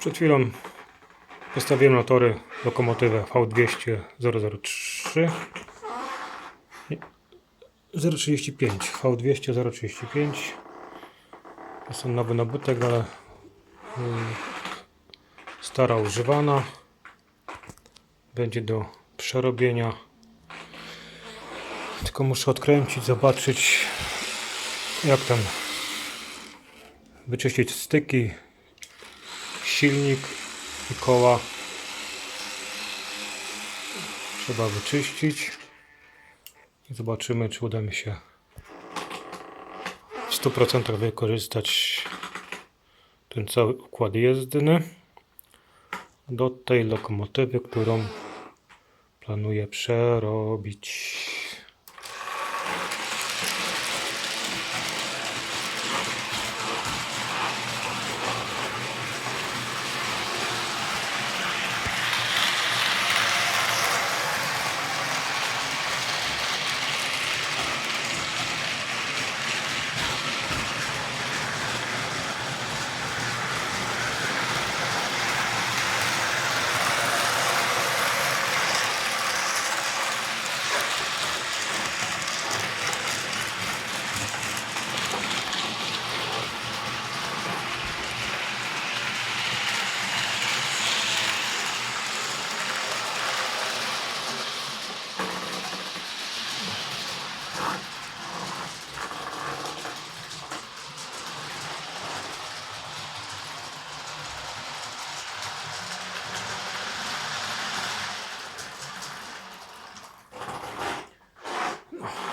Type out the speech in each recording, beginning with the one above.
Przed chwilą postawiłem na tory lokomotywę V200 003 i 035 V200 035 jest to nowy nabytek, ale mm, stara używana. Będzie do przerobienia. Tylko muszę odkręcić, zobaczyć jak tam wyczyścić styki silnik i koła trzeba wyczyścić i zobaczymy czy uda mi się w 100% wykorzystać ten cały układ jezdny do tej lokomotywy, którą planuję przerobić.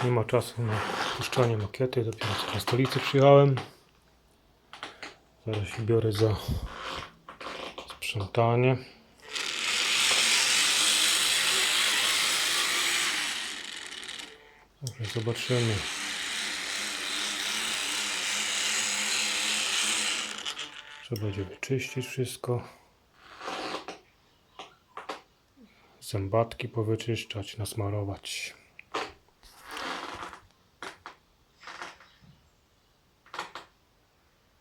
Nie ma czasu na puszczanie makiety, dopiero co stolicy przyjechałem. Zaraz się biorę za sprzątanie. Także zobaczymy. Trzeba będzie wyczyścić wszystko. Zębatki powyczyszczać, nasmarować.